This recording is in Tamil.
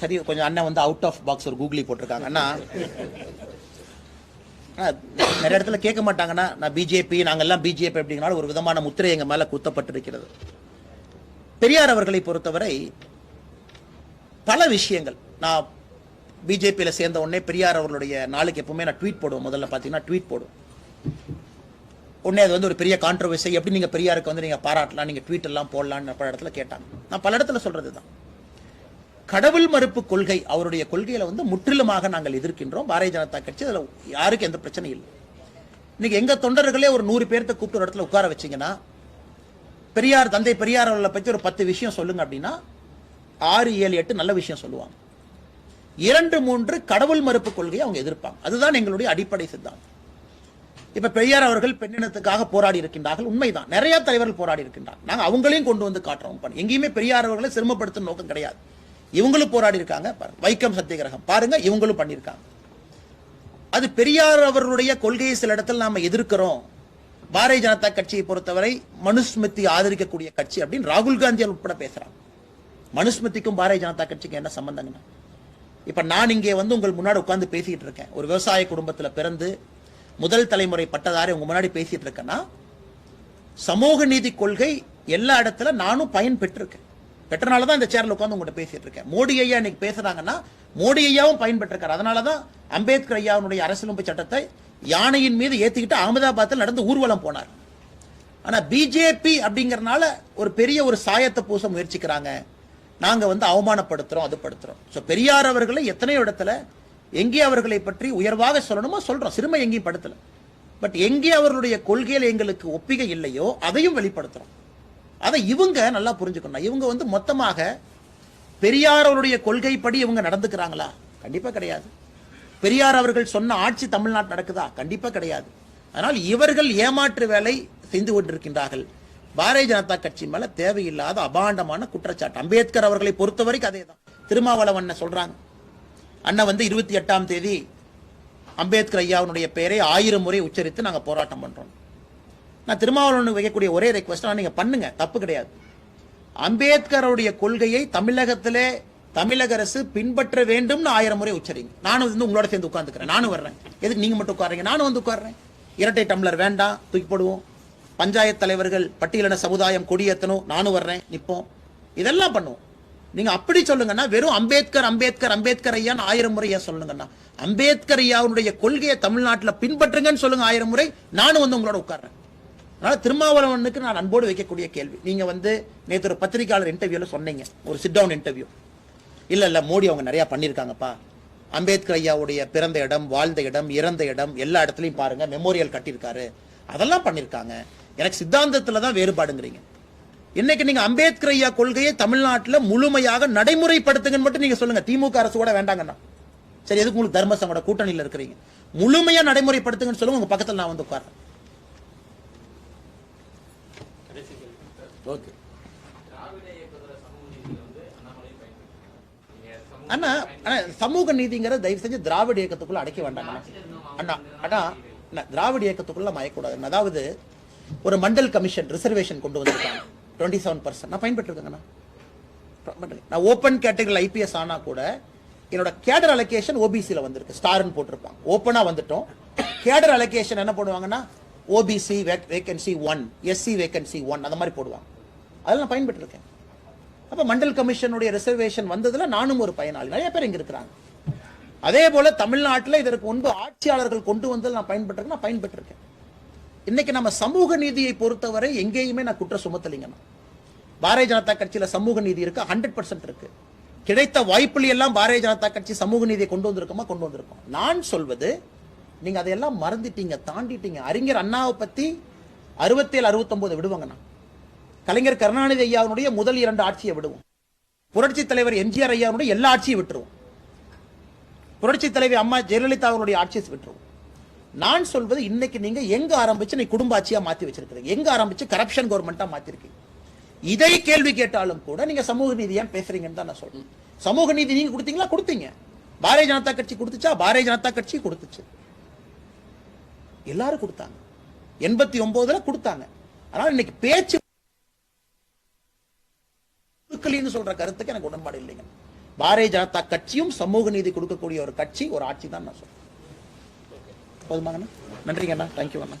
சரி கொஞ்சம் அண்ணன் வந்து அவுட் ஆஃப் பாக்ஸ் ஒரு கூகுளி போட்டிருக்காங்கண்ணா நிறைய இடத்துல கேட்க மாட்டாங்கன்னா நான் பிஜேபி நாங்கெல்லாம் பிஜேபி அப்படிங்கனால ஒரு விதமான முத்திரை எங்கள் மேலே குத்தப்பட்டிருக்கிறது. பெரியார் அவர்களை பொறுத்தவரை பல விஷயங்கள் நான் பிஜேபியில் சேர்ந்த உடனே பெரியார் அவர்களுடைய நாளுக்கு எப்பவுமே நான் ட்வீட் போடுவேன். முதல்ல பார்த்தீங்கன்னா ட்வீட் போடுவேன் உடனே அது வந்து ஒரு பெரிய கான்ட்ரவர்சி எப்படி நீங்கள் பெரியாருக்கு வந்து நீங்கள் பாராட்டலாம் நீங்கள் ட்வீட் எல்லாம் போடலாம்னு பல இடத்துல கேட்டாங்க. நான் பல இடத்துல சொல்கிறது தான் கடவுள் மறுப்பு கொள்கை அவருடைய கொள்கையில வந்து முற்றிலுமாக நாங்கள் எதிர்க்கின்றோம். பாரதிய ஜனதா கட்சி அதில் யாருக்கும் எந்த பிரச்சனையும் இல்லை. இன்னைக்கு எங்க தொண்டர்களே ஒரு நூறு பேர்த்த கூப்பிட்டு ஒரு இடத்துல உட்கார வச்சீங்கன்னா பெரியார் தந்தை பெரியார் அவர்களை பற்றி ஒரு பத்து விஷயம் சொல்லுங்க அப்படின்னா ஆறு ஏழு எட்டு நல்ல விஷயம் சொல்லுவாங்க. இரண்டு மூன்று கடவுள் மறுப்பு கொள்கையை அவங்க எதிர்ப்பாங்க. அதுதான் எங்களுடைய அடிப்படை சித்தாந்தம். இப்ப பெரியார் அவர்கள் பெண்ணினத்துக்காக போராடி இருக்கின்றார்கள். உண்மைதான். நிறைய தலைவர்கள் போராடி இருக்கின்றார் நாங்கள் அவங்களையும் கொண்டு வந்து காட்டுறோம். எங்கேயுமே பெரியார் அவர்களை சிரமப்படுத்தும் நோக்கம் கிடையாது. இவங்களும் போராடி இருக்காங்க வைக்கம் சத்தியகிரகம். பாருங்க இவங்களும் பண்ணியிருக்காங்க. அது பெரியார் அவர்களுடைய கொள்கையை சில இடத்துல நாம எதிர்க்கிறோம். பாரதிய ஜனதா கட்சியை பொறுத்தவரை மனுஸ்மிருதி ஆதரிக்கக்கூடிய கட்சி அப்படின்னு ராகுல் காந்தி உட்பட பேசுறாங்க. மனுஸ்மிருதிக்கும் பாரதிய ஜனதா கட்சிக்கும் என்ன சம்பந்தங்கண்ணா இப்ப நான் இங்கே வந்து உங்கள் முன்னாடி உட்காந்து பேசிட்டு இருக்கேன். ஒரு விவசாய குடும்பத்துல பிறந்து முதல் தலைமுறை பட்டதாரி உங்க முன்னாடி பேசிட்டு இருக்கேன்னா சமூக நீதி கொள்கை எல்லா இடத்துல நானும் பயன் பெற்றிருக்கேன். பெற்றனால தான் இந்த சேரில் உட்காந்து உங்கள்கிட்ட பேசிட்டு இருக்கேன். மோடி ஐயா இன்னைக்கு பேசுறாங்கன்னா மோடி ஐயாவும் பயன்பெற்றிருக்காரு. அதனால தான் அம்பேத்கர் ஐயாவுடைய அரசியலமைப்பு சட்டத்தை யானையின் மீது ஏற்றிக்கிட்டு அகமதாபாத்தில் நடந்து ஊர்வலம் போனார். ஆனால் பிஜேபி அப்படிங்கிறனால ஒரு பெரிய ஒரு சாயத்தை பூச முயற்சிக்கிறாங்க. நாங்கள் வந்து அவமானப்படுத்துகிறோம் அது படுத்துறோம் ஸோ பெரியார் அவர்களை எத்தனையோ இடத்துல எங்கே அவர்களை பற்றி உயர்வாக சொல்லணுமோ சொல்கிறோம் சிறுமை எங்கேயும் படுத்தலை. பட் எங்கே அவர்களுடைய கொள்கையில் எங்களுக்கு ஒப்பிகை இல்லையோ அதையும் வெளிப்படுத்துகிறோம் அதை இவங்க நல்லா புரிஞ்சுக்கணும். இவங்க வந்து மொத்தமாக பெரியாரவருடைய கொள்கைப்படி இவங்க நடந்துக்கிறாங்களா? கண்டிப்பாக கிடையாது. பெரியார் அவர்கள் சொன்ன ஆட்சி தமிழ்நாட்டு நடக்குதா? கண்டிப்பாக கிடையாது. அதனால் இவர்கள் ஏமாற்று வேலை செய்து கொண்டிருக்கின்றார்கள். பாரதிய ஜனதா கட்சி மேல தேவையில்லாத அபாண்டமான குற்றச்சாட்டு. அம்பேத்கர் அவர்களை பொறுத்தவரைக்கும் அதே தான் திருமாவளவன் சொல்றாங்க. அண்ணன் வந்து இருபத்தி எட்டாம் தேதி அம்பேத்கர் ஐயாவுடைய பெயரை ஆயிரம் முறை உச்சரித்து நாங்கள் போராட்டம் பண்றோம். நான் திருமாவளவனுக்கு வைக்கக்கூடிய ஒரே ரெக்வஸ்ட் நீங்க பண்ணுங்க. தப்பு கிடையாது. அம்பேத்கருடைய கொள்கையை தமிழகத்திலே தமிழக அரசு பின்பற்ற வேண்டும்னு ஆயிரம் முறை உச்சரிங்க. நானும் வந்து உங்களோட சேர்ந்து உட்காந்துக்கிறேன் நானும் வர்றேன். எதுக்கு நீங்க மட்டும் உட்காருங்க நானும் வந்து உட்காடுறேன் இரட்டை டம்ளர் வேண்டாம் தூக்கி போடுவோம். பஞ்சாயத்து தலைவர்கள் பட்டியலின சமுதாயம் கொடியேற்றணும் நானும் வர்றேன் நிற்போம் இதெல்லாம் பண்ணுவோம். நீங்க அப்படி சொல்லுங்கன்னா வெறும் அம்பேத்கர் அம்பேத்கர் அம்பேத்கர் ஐயான்னு ஆயிரம் முறை ஏன் சொல்லுங்கண்ணா அம்பேத்கர் ஐயாவுடைய கொள்கையை தமிழ்நாட்டில் பின்பற்றுங்கன்னு சொல்லுங்க ஆயிரம் முறை. நானும் வந்து உங்களோட உட்கார்றேன். அதனால் திருமாவளவனுக்கு நான் அன்போடு வைக்கக்கூடிய கேள்வி. நீங்கள் வந்து நேற்று ஒரு பத்திரிகையாளர் இன்டர்வியூவில் சொன்னீங்க. ஒரு சிட் டவுன் இன்டர்வியூ இல்லை இல்லை மோடி அவங்க நிறையா பண்ணியிருக்காங்கப்பா அம்பேத்கர் ஐயாவுடைய பிறந்த இடம் வாழ்ந்த இடம் இறந்த இடம் எல்லா இடத்துலையும் பாருங்கள் மெமோரியல் கட்டியிருக்காரு. அதெல்லாம் பண்ணியிருக்காங்க எனக்கு சித்தாந்தத்தில் தான் வேறுபாடுங்கிறீங்க. இன்னைக்கு நீங்கள் அம்பேத்கர் ஐயா கொள்கையை தமிழ்நாட்டில் முழுமையாக நடைமுறைப்படுத்துங்கன்னு மட்டும் நீங்கள் சொல்லுங்கள் திமுக அரசு கூட வேண்டாங்கண்ணா. சரி எதுக்கு உங்களுக்கு தர்மசங்கோட கூட்டணியில் இருக்கிறீங்க? முழுமையாக நடைமுறைப்படுத்துங்கன்னு சொல்லுங்க உங்கள் பக்கத்தில் நான் வந்து உட்கார்றேன். ஓகே. அண்ணா அண்ணா சமூக நீதிங்கிற தயவு செஞ்சு திராவிட இயக்கத்துக்குள்ள அடைக்க வேண்டாம் அண்ணா. அண்ணா அண்ணா, திராவிட இயக்கத்துக்குள்ள மயக்கூடாது அதாவது ஒரு மண்டல் கமிஷன் ரிசர்வேஷன் கொண்டு வந்திருக்காங்க. டுவெண்ட்டி செவன் பர்சன்ட் நான் பயன்பட்டுருக்கேங்கண்ணா நான் ஓப்பன் கேட்டகரியில் ஐபிஎஸ் ஆனா கூட என்னோட கேடர் அலோகேஷன் ஓபிசியில் வந்திருக்கு. ஸ்டார்னு போட்டிருப்பாங்க. ஓப்பனா வந்துட்டோம். கேடர் அலோகேஷன் என்ன போடுவாங்கன்னா OBC vacancy one SC vacancy one அந்த மாதிரி போடுவாங்க. அதெல்லாம் நான் பயன்பட்டுருக்கேன் அப்போ மண்டல் கமிஷனுடைய ரிசர்வேஷன் வந்ததில் நானும் ஒரு பயனாளி. நிறைய பேர் இங்கே இருக்கிறாங்க. அதே போல் தமிழ்நாட்டில் இதற்கு முன்பு ஆட்சியாளர்கள் கொண்டு வந்ததில் நான் பயன்பட்டிருக்கேன் நான் பயன்பட்டிருக்கேன் இன்னைக்கு நம்ம சமூக நீதியை பொறுத்தவரை எங்கேயுமே நான் குற்றம் சுமத்தலைங்கண்ணா பாரதிய ஜனதா கட்சியில் சமூக நீதி இருக்கு ஹண்ட்ரட் பர்சன்ட் இருக்கு. கிடைத்த வாய்ப்புல எல்லாம் பாரதிய ஜனதா கட்சி சமூக நீதியை கொண்டு வந்திருக்கோமா கொண்டு வந்திருக்கோம்? நான் சொல்வது நீங்க அதையெல்லாம் மறந்துட்டீங்க தாண்டிட்டீங்க. அறிஞர் அண்ணாவை பத்தி அறுபத்தேழு அறுபத்தொன்பது விடுவாங்கண்ணா கலைஞர் கருணாநிதி ஐயாவுடைய முதல் இரண்டு ஆட்சியை விடுவோம். புரட்சி தலைவர் எம்ஜிஆர் ஐயாவுடைய எல்லா ஆட்சியும் விட்டுருவோம். புரட்சி தலைவி அம்மா ஜெயலலிதா அவருடைய ஆட்சியை விட்டுருவோம். நான் சொல்வது இன்னைக்கு நீங்க எங்க ஆரம்பிச்சு நீ குடும்ப ஆட்சியா மாத்தி வச்சிருக்கீங்க எங்க ஆரம்பிச்சு கரப்ஷன் கவர்மெண்டா மாத்திருக்கீங்க? இதை கேள்வி கேட்டாலும் கூட நீங்க சமூக நீதி ஏன் பேசுறீங்கன்னு தான் நான் சொல்றேன். சமூக நீதி நீங்க கொடுத்தீங்களா? கொடுத்தீங்க. பாரதிய ஜனதா கட்சி கொடுத்துச்சா? பாரதிய ஜனதா கட்சி கொடுத்துச்சு. எல்லாரும் கொடுத்தாங்க. எண்பத்தி ஒன்பதுல கொடுத்தாங்க. ஆனால் இன்னைக்கு பேச்சு கொடுக்கலன்னு சொல்ற கருத்துக்கு எனக்கு உடன்பாடு இல்லைங்க. பாரதிய ஜனதா கட்சியும் சமூக நீதி கொடுக்கக்கூடிய ஒரு கட்சி ஒரு ஆட்சி தான் நான் சொல்றேன். போதுமாங்கண்ணா? நன்றிங்கண்ணா. தேங்க்யூ அண்ணா.